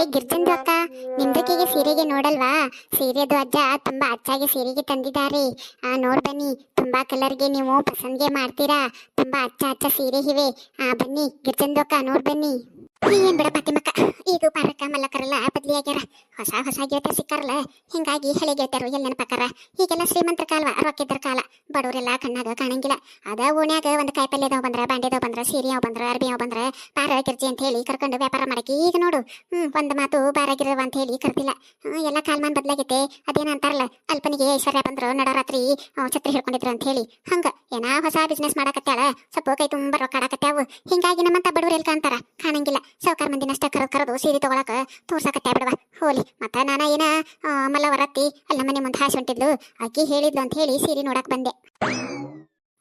ಅರೆ ಗಿರ್ಜಂದು ಅಕ್ಕ ನಿಮ್ದಕ್ಕಿಗೆ ಸೀರೆಗೆ ನೋಡಲ್ವಾ? ಸೀರೆದು ಅಜ್ಜ ತುಂಬಾ ಅಚ್ಚಾಗಿ ಸೀರೆಗೆ ತಂದಿದ್ದಾರೆ. ಆ, ನೋಡ್ ಬನ್ನಿ, ತುಂಬಾ ಕಲರ್ಗೆ ನೀವು ಪಸಂದ್ಗೆ ಮಾಡ್ತೀರಾ? ತುಂಬಾ ಅಚ್ಚ ಅಚ್ಚ ಸೀರೆ ಇವೆ. ಆ, ಬನ್ನಿ ಗಿರ್ಜಂದು ಅಕ್ಕ, ನೋಡ್ ಬನ್ನಿ. ಏನ್ ಬಿಡ ಪತಿಮಕ್ಕ ಈಗ ಪಾರಕ ಮಲ್ಲಕರಲ್ಲ ಬದ್ಲಿ ಹೊಸ ಹೊಸ ಗೆಳತಿಯರ್ ಸಿಕ್ಕಾರಲ್ಲ? ಹಿಂಗಾಗಿ ಹಳೆ ಗೆಳತಿಯರು ಎಲ್ಲಿ ನೆನಪಾಕಾರ ಈಗೆಲ್ಲ ಶ್ರೀಮಂತರ ಕಾಲ್ವ ರೊಕ್ಕಿದ್ರ ಕಾಲ. ಬಡವರೆಲ್ಲ ಕಣ್ಣಾಗ ಕಾಣಂಗಿಲ್ಲ. ಅದ ಓಣ್ಯಾಗ ಒಂದು ಕಾಯಿಪಲ್ಯದವ್ ಬಂದ್ರ, ಬಾಂಡೆದವ್ ಬಂದ್ರ ಸೀರೆ ಬಂದ್ರ ಅರ್ಬಿ ಅವ್ ಬಂದ್ರ ಪಾರ ಗಿರ್ಜಿ ಅಂತ ಹೇಳಿ ಕರ್ಕೊಂಡು ವ್ಯಾಪಾರ ಮಾಡಕ್ಕೆ ಈಗ ನೋಡು. ಹ್ಮ್, ಒಂದ್ ಮಾತು ಬಾರಾಗಿರವ ಅಂತ ಹೇಳಿ ಕರ್ತಿಲ್ಲ ಎಲ್ಲ ಕಾಲ್ಮಾನ್ ಬದ್ಲಾಗೈತೆ. ಅದೇನ ಅಂತಾರಲ್ಲ, ಅಲ್ಪನಿಗೆ ಐಶ್ವರ್ಯ ಬಂದ್ರು, ನಡರಾತ್ರಿ ಛತ್ರಿ ಹಿಡ್ಕೊಂಡಿದ್ರು ಅಂತ ಹೇಳಿ. ಹಂಗ, ಏನ ಹೊಸ ಬಿಸ್ನೆಸ್ ಮಾಡಕತ್ತಾಳ? ಸ್ವಲ್ಪ ಕೈ ತುಂಬ ರೊಕ್ಕ ಹಿಂಗಾಗಿ ನಮ್ಮಂತ ಬಡವರು ಎಲ್ ಕಾಣ್ತಾರ ಕಾಣಂಗಿಲ್ಲ. ಸಾವುಕಾರ ಮಂದಿನಷ್ಟ ಕರೆದು ಕರೆದು ಸೀರೆ ತಗೊಳಕ ತೋರ್ಸಕತ್ತೆ ಬಿಡವ ಹೋಲಿ ಮತ್ತ ನಾನ ಏನ ಆ, ಮಲ್ಲವರತ್ತಿ ಅಲ್ಲ ಮನೆ ಮುಂದೆ ಹಾಸಿ ಹೊಂಟಿದ್ಲು. ಆಕಿ ಹೇಳಿದ್ಲು ಅಂತ ಹೇಳಿ ಸೀರೆ ನೋಡಕ್ ಬಂದೆ.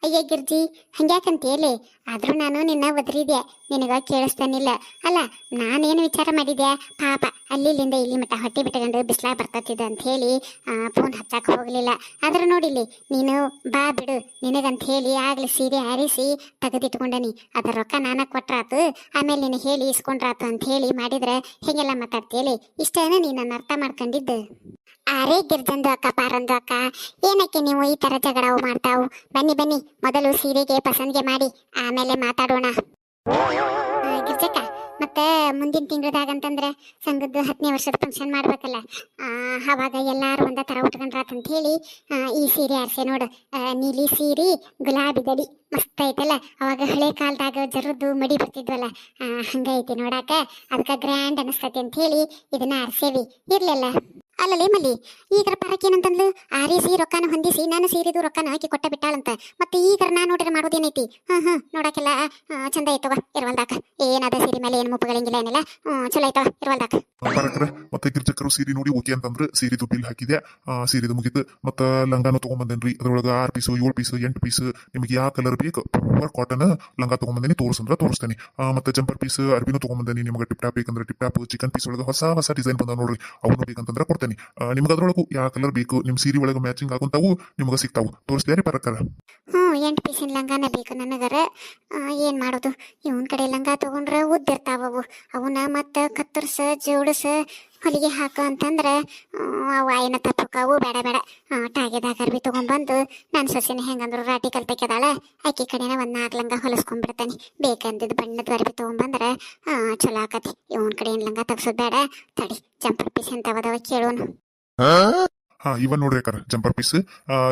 ಅಯ್ಯ ಗಿರ್ಜಿ ಹಂಗ್ಯಾಕಂತೇಳಿ ಆದ್ರೂ ನಾನು ನಿನ್ನ ಒದರಿದೆ ನಿನಗ ಕೇಳಿಸ್ತಾನಿಲ್ಲ. ಅಲ್ಲ, ನಾನೇನು ವಿಚಾರ ಮಾಡಿದ್ಯಾ? ಪಾಪ, ಅಲ್ಲಿಲ್ಲಿಂದ ಇಲ್ಲಿ ಮಟ್ಟ ಹೊಟ್ಟೆ ಬಿಟ್ಕೊಂಡು ಬಿಸ್ಲಾಗ ಬರ್ತತಿದೆ ಅಂತ ಹೇಳಿ ಫೋನ್ ಹಚ್ಚಾಕ ಹೋಗಲಿಲ್ಲ. ಆದ್ರೂ ನೋಡಿಲಿ ನೀನು ಬಾ ಬಿಡು, ನಿನಗಂತ ಹೇಳಿ ಆಗ್ಲಿ ಸೀರೆ ಆರಿಸಿ ತೆಗೆದಿಟ್ಕೊಂಡನಿ. ಅದ್ರ ರೊಕ್ಕ ನಾನ ಕೊಟ್ರಾತು, ಆಮೇಲೆ ನೀನು ಹೇಳಿ ಇಸ್ಕೊಂಡ್ರಾತು ಅಂತ ಹೇಳಿ ಮಾಡಿದ್ರೆ ಹೇಗೆಲ್ಲ ಮಾತಾಡ್ತೇಳಿ ಇಷ್ಟೇನ ನೀನು ಅರ್ಥ ಮಾಡ್ಕೊಂಡಿದ್ದು? ಅರೆ ಗಿರ್ಜಂದು ಅಕ್ಕ ಪಾರಂದು ಅಕ್ಕ, ಏನಕ್ಕೆ ನೀವು ಈ ತರ ಜಗಳವು ಮಾಡ್ತಾವು? ಬನ್ನಿ ಬನ್ನಿ, ಮೊದಲು ಸೀರೆಗೆ, ಪಸಂದ್ಗೆ ಮಾಡಿ, ಆಮೇಲೆ ಮಾತಾಡೋಣ. ಗಿರ್ಜಕ್ಕ, ಮತ್ತೆ ಮುಂದಿನ ತಿಂಗಳದಾಗ ಅಂತಂದ್ರೆ ಸಂಘದ ಹತ್ತನೇ ವರ್ಷದ ಫಂಕ್ಷನ್ ಮಾಡ್ಬೇಕಲ್ಲ. ಅವಾಗ ಎಲ್ಲಾರು ಒಂದ ತರ ಅಂತ ಹೇಳಿ ಈ ಸೀರೆ ಆರ್ಸೆ ನೋಡು. ನೀಲಿ ಸೀರೆ, ಗುಲಾಬಿ ದಡಿ ಮಸ್ತ್ ಐತಲ್ಲ? ಅವಾಗ ಹಳೆ ಕಾಲದಾಗ ಜರದ್ದು ಮಡಿ ಬರ್ತಿದ್ವಲ್ಲ? ಹಂಗೈತಿ ನೋಡಾಕ ಅದಕ್ಕೆ ಗ್ರ್ಯಾಂಡ್ ಅನಿಸ್ತೈತಿ ಅಂತ ಹೇಳಿ ಇದನ್ನ ಆರ್ಸೇವಿ. ಇರ್ಲಿಲ್ಲ? ಅಲ್ಲಲೇ ಮಲ್ಲಿ ಈಗ ಪರಕ್ ಏನಂತಂದ್ಲು? ಆರಿಸಿ ರೊಕ್ಕನ ಹೊಂದಿಸಿ, ನಾನು ಸೇರಿದು ರೊಕ್ಕನ ಹಾಕಿ ಕೊಟ್ಟ ಬಿಟ್ಟಾಳಂತ. ಮತ್ತೆ ಈಗ ನಾ ನೋಡ್ರಿ ಮಾಡೋದೇನೈತಿ? ಹ್ಞೂ ಹ್ಮ್ ನೋಡಕ್ಕೆಲ್ಲ ಚಂದ ಐತವ ಇರುವಲ್ದಾಕ. ಏನಾದ ಸೀರೆ ಮೇಲೆ ಏನು ಮುಪ್ಪಗಳಿಂಗಿಲ್ಲ ಏನಿಲ್ಲ. ಚಲೋ ಐತವ ಇರುವಲ್ದಾಕ. ಬರಕ್ರ ಮತ್ತೆ ಗಿರ್ಜಕರು ಸೀರೆ ನೋಡಿ ಓಕೆ ಅಂತಂದ್ರೆ ಸೀರಿದು ಬಿಲ್ ಹಾಕಿದೆ. ಸೀರಿದು ಮುಗಿತು ಮತ್ತೆ ಲಂಗಾನು ತೊಗೊಂಬಂದೇನ್ರಿ? ಅದ್ರೊಳಗ ಆರ್ ಪೀಸ್ ಏಳು ಪೀಸ್ ಎಂಟು ಪೀಸ್ ನಿಮಗೆ ಯಾವ ಕಲರ್ ಬೇಕು ಪೂರ್ ಕಾಟನ್ ಲಂಗ ತೊಗೊಂಬಂದೇನಿ, ತೋರಿಸಂದ್ರೆ ತೋರಿಸ್ತೇನೆ. ಮತ್ತೆ ಜಂಪರ್ ಪೀಸ್ ಅರ್ಬಿನೂ ತೊಗೊಂಬಂದೇನಿ, ನಿಮಗೆ ಟಿಪ್ ಟಾಪ್ ಬೇಕಂದ್ರೆ ಟಿಪ್ ಟಾಪ್ ಚಿಕನ್ ಪೀಸ್ ಒಳಗೆ ಹೊಸ ಹೊಸ ಡಿಸೈನ್ ಬಂದ ನೋಡ್ರಿ, ಅವನು ಬೇಕಂತಂದ್ರೆ ಕೊಡ್ತೇನೆ. ಆ, ನಿಮ್ಗೆ ಅದ್ರೊಳಗೂ ಯಾವ ಕಲರ್ ಬೇಕು ನಿಮ್ ಸೀರೆ ಒಳಗೆ ಮ್ಯಾಚಿಂಗ್ ಆಗುಂತಾವು ನಿಮ್ಗೆ ಸಿಗ್ತಾವು. ತೋರಿಸ್ತಾರೆ ಪರಕರ ಹ್ಞೂ ಎಂಟು ಪೀಸಿನ ಲಂಗಾನ ಬೇಕು ನನಗರ. ಏನ್ ಮಾಡೋದು? ಇವನ್ ಕಡೆ ಲಂಗ ತಗೊಂಡ್ರೆ ಉದ್ದಿರ್ತಾವವು. ಅವನ್ನ ಮತ್ತೆ ಕತ್ತರ್ಸ ಜೋಡಿಸ ಹೊಲಿಗೆ ಹಾಕು ಅಂತಂದ್ರೆ ಅವು ಆಯ್ನ ತಪ್ಪಕ್ಕವು ಬೇಡ ಬೇಡ. ಟಾಗೆದಾಗ ಅರ್ಬಿ ತಗೊಂಡ್ಬಂದು ನನ್ನ ಸೊಸಿನ ಹೆಂಗಂದ್ರು ರಾಟಿ ಕಲ್ತಕ್ಕೆದಾಳ ಆಕಿ ಕಡೆನ ಒಂದ್ ನಾಲ್ಕು ಲಂಗ ಹೊಲಿಸ್ಕೊಂಡ್ಬಿಡ್ತಾನೆ ಬೇಕಂದಿದ್ದು ಬಣ್ಣದ ಅರ್ಬಿ ತೊಗೊಂಬಂದ್ರೆ ಚಲೋ ಆಕತಿ. ಇವನ್ ಕಡೆ ಏನು ಲಂಗ ತಗ್ಸೋದ್ ಬೇಡ. ತಡಿ ಜಂಪರ್ ಪೀಸ್ ಎಂತವದವ ಕೇಳೋನು. ಹಾ ಇವ ನೋಡ್ರಿ ಅಕ್ಕಾರ ಜಂಪರ್ ಪೀಸ್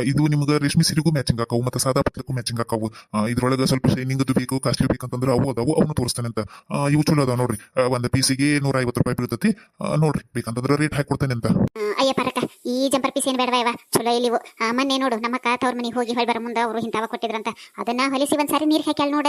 ಇದು ನಿಮ್ಗೆ ರೇಷ್ಮೆ ಸೀರೆಗೂ ಮ್ಯಾಚಿಂಗ್ ಆಕಾವು ಮತ್ತೆ ಸಾದಾ ಪತ್ರಕ್ಕೂ ಮ್ಯಾಚಿಂಗ್ ಆಕಾವು ಆ, ಇದ್ರೊಳಗೆ ಸ್ವಲ್ಪ ಶೈನಿಂಗ್ ಬೇಕು ಕಾಸ್ಟ್ಲಿ ಬೇಕಂತಂದ್ರೆ ಅವು ಅದಾವು ಅವನು ತೋರಿಸ್ತಾನೆ ಅಂತ. ಇವು ಚಲೋ ಅದಾವ ನೋಡ್ರಿ. ಒಂದು ಪೀಸಿಗೆ ನೂರ ಐವತ್ತು ರೂಪಾಯಿ ಬೀಳ್ತತಿ. ನೋಡ್ರಿ ಬೇಕಂತಂದ್ರೆ ರೇಟ್ ಹಾಕಿ ಕೊಡ್ತೇನೆ ಅಂತ. ಅಯ್ಯ ಪರಕ ಈ ಜಂಪರ್ ಪೀಸ್ ಏನು ಬೇಡವಾ ಇವ? ಚಲೋ ಇಲ್ಲಿವು ಆ, ಮೊನ್ನೆ ನೋಡು ನಮ್ಮ ಕಾತ ಅವ್ರ ಮನೆಗೆ ಹೋಗಿ ಹೊಳ್ ಬರ ಮುಂದೆ ಅವರು ಇಂತಾವ ಕೊಟ್ಟಿದ್ರಂತ ಅದನ್ನ ಹೊಲಿಸಿ ಒಂದ್ ಸಾರಿ ನೀರ್ ಹಾಕ್ಯಾಳ ನೋಡ.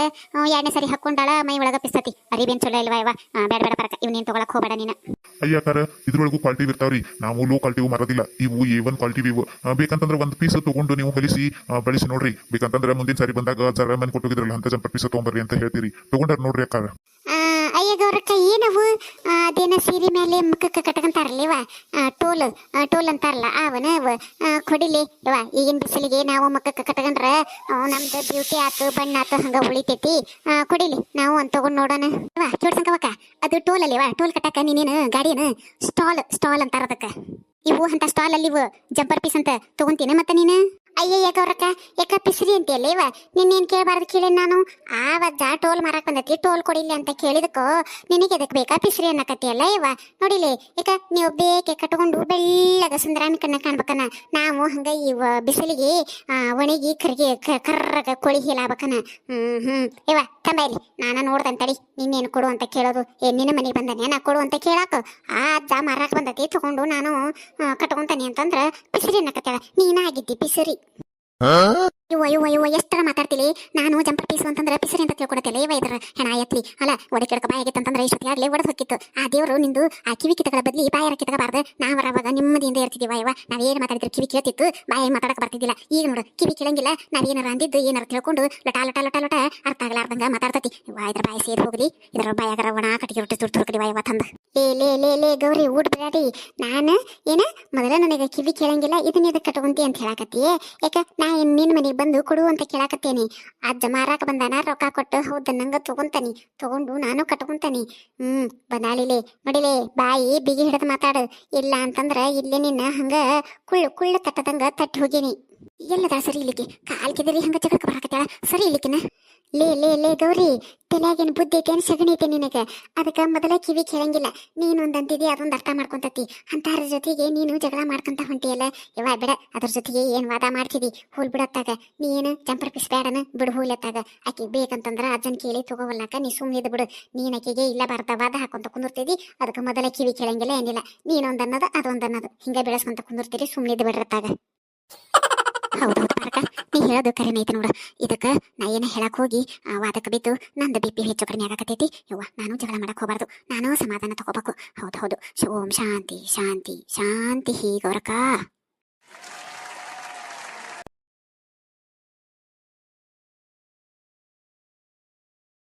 ಎರಡನೇ ಸಾರಿ ಹಾಕೊಂಡಾಳ ಮೈ ಒಳಗ ಪಿಸ್ತತಿ. ಅರಿಬೇನ್ ಚಲೋ ಇಲ್ವಾ ಇವ? ಬೇಡ ಬೇಡ ಪರಕ ಇವ್ ನೀನ್ ತಗೊಳಕ್ ಹೋಗ್ಬೇಡ ನೀನು. ಅಯ್ಯಾಕಾರ ಇದ್ರೊಳಗೂ ಕ್ವಾಲಿಟಿ ಇರ್ತಾವ್ರಿ. ನಾವು ಲೋ ಕ್ವಾಲಿಟಿ ಮಾರೋದಿಲ್ಲ. ಇವು ಎ ಒನ್ ಕ್ವಾಲಿಟಿ ವಿವೋ ಬೇಕಂತಂದ್ರೆ ಒಂದು ಪೀಸ್ ತಗೊಂಡು ನೀವು ಹೊಲಿಸಿ ಆ, ಬಳಸಿ ನೋಡ್ರಿ. ಬೇಕಂತಂದ್ರೆ ಮುಂದಿನ ಸಾರಿ ಬಂದಾಗ ಜರ ಮನೆ ಕೊಟ್ಟೋಗಿದ್ರಲ್ಲ ಅಂತ ಜಂಪರ್ ಪೀಸ್ ತಗೊಂಬರ್ರಿ ಅಂತ ಹೇಳ್ತೀರಿ. ತಗೊಂಡಾರ ನೋಡ್ರಿ ಅಕ್ಕ ಆ, ಅಯ್ಯ ಗೌರಕ್ಕ ಏನವು ಅದೇನ ಸೀರೆ ಮೇಲೆ ಮುಖಕ್ಕೆ ಕಟ್ಕೊಂತಾರಲ್ಲ ಇವ ಆ, ಟೋಲ್ ಟೋಲ್ ಅಂತಾರಲ್ಲ ಅವನ ಕೊಡಿಲಿ ಇವ ಈಗಿನ ಬಿಸಿಲಿಗೆ ನಾವು ಮುಖಕ್ಕೆ ಕಟ್ಕೊಂಡ್ರ ನಮ್ದು ಬ್ಯೂಟಿ ಆತು ಬಣ್ಣ ಆತು ಹಂಗ ಉಳಿತೈತಿ. ಕೊಡಿಲಿ ನಾವು ಅಂತ ತಗೊಂಡ್ ನೋಡೋಣ. ಇವ ಚೋಡ್ಸಂಕವಕ್ಕ ಅದು ಟೋಲ್ ಅಲ್ಲಿ ಇವ ಟೋಲ್ ಕಟ್ಟಕ ನೀನೇನು ಗಾಡಿನ ಸ್ಟಾಲ್ ಸ್ಟಾಲ್ ಅಂತಾರ ಅದಕ್ಕ. ಇವು ಅಂತ ಸ್ಟಾಲ್ ಅಲ್ಲಿ ಇವು ಜಂಪರ್ ಪೀಸ್ ಅಂತ ತಗೊಂತೀನಿ. ಮತ್ತೆ ನೀನು? ಅಯ್ಯಯ್ಯ ಗೌರಕ್ಕ ಯಾಕ ಪಿಸ್ರಿ ಅಂತೀಯಲ್ಲ ಇವ? ನಿನ್ನೇನ್ ಕೇಳಬಾರ್ದು ಕೇಳಿ ನಾನು? ಆ ವಜ್ಜ ಟೋಲ್ ಮಾರಕ್ ಬಂದತಿ, ಟೋಲ್ ಕೊಡಿಲಿ ಅಂತ ಕೇಳಿದಕ್ಕೋ? ನಿನಗೆ ಅದಕ್ಕೆ ಬೇಕಾ ಪಿಸ್ರಿ ಅನ್ನಕತ್ತಿಯಲ್ಲ ಇವ? ನೋಡಿಲಿ ಯಾಕ ನೀವು ಬೇಕೆ ಕಟ್ಕೊಂಡು ಬೆಳ್ಳಗ ಸುಂದರ ಕಣ್ಣ ಕಾಣ್ಬೇಕನ? ನಾವು ಹಂಗ ಈ ಬಿಸಿಲಿಗೆ ಒಣಗಿ ಕರ್ಗಿ ಕರ್ರಗ ಕೊಳಿ ಹೀಲಾಬೇಕನ ಹ್ಮ್ ಹ್ಮ್. ಇವ ತಂಬ ಇಲ್ಲಿ, ನಾನ ನೋಡ್ದಂತಡಿ ನಿನ್ನೇನು ಕೊಡು ಅಂತ ಕೇಳೋದು? ಏ, ನಿನ್ನ ಮನೆಗೆ ಬಂದಾನೆ, ನಾ ಕೊಡು ಅಂತ ಕೇಳಾಕ? ಆ ಅಜ್ಜ ಮಾರಕ್ ಬಂದತಿ, ತಗೊಂಡು ನಾನು ಕಟ್ಕೊಂತಾನೆ ಅಂತಂದ್ರ ಪಿಸಿರಿ ಅನ್ನಕತ್ತಾಳ ನೀನಾಗಿದ್ದಿ ಪಿಸಿರಿ 嗯 ಇವ ಇವ ಇವ ಎಷ್ಟರ ಮಾತಾಡ್ತಿಲಿ? ನಾನು ಜಂಪರ್ ಪೀಸು ಅಂತಂದ್ರೆ ಪಿಸರಿ ಅಂತ ತಿಳ್ಕೊಡತಿಲ್ಲ ಇವ ಇದ್ರ ಹೆಣ ಎತ್ಲಿ. ಅಲ್ಲ, ಒಡೆ ಕೆಡಕ ಅಂತಂದ್ರೆ ಇಷ್ಟೊತ್ತಿಗಾಗ್ಲೇ ಒಡೆದು ಹೋಗಿತ್ತು. ಆ ದೇವರು ನಿಂದು ಆ ಕಿವಿ ಕಿತ್ತಗಳ ಬದ್ಲಿ ಬಾಯಾರ ಕಿತ್ತಗಬಾರ್ದು? ನಾವು ಅವಾಗ ನೆಮ್ಮದಿಯಿಂದ ಬಾಯವ ಇವ ನಾವೇನು ಮಾತಾಡಿದ್ರೆ ಕಿವಿ ಕೇಳ್ತಿತ್ತು, ಬಾಯಿ ಮಾತಾಡಕ್ಕೆ ಬರ್ತಿದ್ದಿಲ್ಲ. ಈಗ ನೋಡು, ಕಿವಿ ಕೇಳಂಗಿಲ್ಲ. ನಾವೇನಾರ ಅಂದಿದ್ದು ಏನಾರ ತಿಳ್ಕೊಂಡು ಲಟಾ ಲಟಾ ಲಟಾ, ಲಟ ಅರ್ಥ ಆಗ್ಲಾರ್ದಂಗ ಮಾತಾಡ್ತತಿ. ಇವ ಇದ್ರ ಬಾಯಿ ಸೇರಿ ಹೋಗಲಿ. ಇದ್ರ ಬಾಯಾಗರ ಒಣ ಕಟ್ಟಿಗೆ ರೊಟ್ಟಿ ತುರ್ತು ಕಡಿ ಬಾಯವ ತಂದ. ಏ ಲೇ ಲೇ ಲೇ, ಗೌರಿ, ಊಟ ಬೇಡಿ ನಾನು, ಏನ? ಮೊದಲ ನನಗೆ ಕಿವಿ ಕೇಳಂಗಿಲ್ಲ, ಇದನ್ನ ಇದಕ್ಕೆ ಕಟ್ಕೊಂತಿ ಅಂತ ಹೇಳಾಕತ್ತಿ ಯಾಕ ನಾ ನಿನ್ನ ಮನೆಗೆ ಬಂದು ಕೊಡು ಅಂತ ಕೇಳಾಕತ್ತೇನಿ. ಅಜ್ಜ ಮಾರಾಕ ಬಂದಾನ, ರೊಕ್ಕ ಕೊಟ್ಟು ಹೌದ ನಂಗ ತಗೊಂತಾನಿ. ತಗೊಂಡು ನಾನು ಕಟ್ಕೊಂತಾನಿ. ಹ್ಮ್ ಬಂದಾಳಿಲೆ ನೋಡಿಲೆ ಬಾಯಿ, ಬಿಗಿ ಹಿಡಿದು ಮಾತಾಡು. ಇಲ್ಲ ಅಂತಂದ್ರ ಇಲ್ಲೇ ನಿನ್ನ ಹಂಗ ಕುಳ್ಳು ಕುಳ್ಳು ತಟ್ಟದಂಗ ತಟ್ಟಿ ಹೋಗೇನಿ. ಎಲ್ಲದ ಸರಿ ಇಲ್ಲಿಗೆ? ಕಾಲ್ ಕೆದರಿ ಹಂಗ ಜಗಳಕ್ಕೆ ಬರಾಕತ್ತಾಳ ಸರಿ ಇಲ್ಲಿಕಿನ? ಲೇ ಲೇ ಲೇ ಗೌರಿ, ತಲೆಯಾಗೇನು ಬುದ್ಧಿ ಐತೇನು ಸಗಣಿ ಐತೆ ನಿನಗ? ಅದಕ್ಕೆ ಮೊದಲ ಕಿವಿ ಕೇಳಂಗಿಲ್ಲ. ನೀನು ಒಂದ್ ಅಂತಿದಿ ಅದೊಂದು ಅರ್ಥ ಮಾಡ್ಕೊಂತತಿ. ಅಂತಾರ ಜೊತೆಗೆ ನೀನು ಜಗಳ ಮಾಡ್ಕೊಂತ ಹೊಂಟಿಯಲ್ಲ. ಯವ್ವ, ಬಿಡ, ಅದ್ರ ಜೊತೆಗೆ ಏನು ವಾದ ಮಾಡ್ತಿದ್ದಿ ಹೋಲ್ ಬಿಡತ್ತಾಗ ನೀ ಏನು ಜಂಪರ್ ಪಿಸ್ ಬೇಡನ ಬಿಡು ಹೋಗ್ಲತ್ತಾಗ ಆಕಿ ಬೇಕಂತಂದ್ರೆ ಅಜ್ಜನ್ ಕೇಳಿ ತಗೋವಲ್ಲಾಕ ನೀ ಸುಮ್ಮನಿದ್ ಬಿಡು. ನೀನು ಆಕಿಗೆ ಇಲ್ಲ ಬರ್ತ ವಾದ ಹಾಕೊಂತ ಕುಂದಿರ್ತಿದ್ದಿ ಅದಕ್ಕೆ ಮೊದಲ ಕಿವಿ ಕೇಳಂಗಿಲ್ಲ ಏನಿಲ್ಲ. ನೀನೊಂದು ಅನ್ನೋದು ಹಿಂಗೆ ಅನ್ನೋದು. ಹಿಂಗ ಬೆಳೆಸ್ಕೊಂತ ಕುಂದಿರ್ತೀರಿ ಸುಮ್ಮನಿದ್ ಬಿಡ್ರತ್ತಾಗ ಪಾರಕ ನೀ ಹೇಳೋದು ಕರೆನೇ ಐತೆ ನೋಡು. ಇದಕ್ಕ ನಾ ಏನ ಹೇಳಕ್ ಹೋಗಿ ವಾದಕ್ಕೆ ಬಿದ್ದು ನಂದು ಬಿ ಪಿ ಹೆಚ್ಚು ಕಡಿಮೆ ಆಗಕತ್ತೈತಿ. ಯವ್ವ, ನಾನು ಜಗಳ ಮಾಡಕ್ ಹೋಗಬಾರ್ದು. ನಾನು ಸಮಾಧಾನ ತಗೋಬೇಕು. ಹೌದು ಹೌದು. ಓಂ ಶಾಂತಿ ಶಾಂತಿ ಶಾಂತಿ ಗೌರಕ್ಕ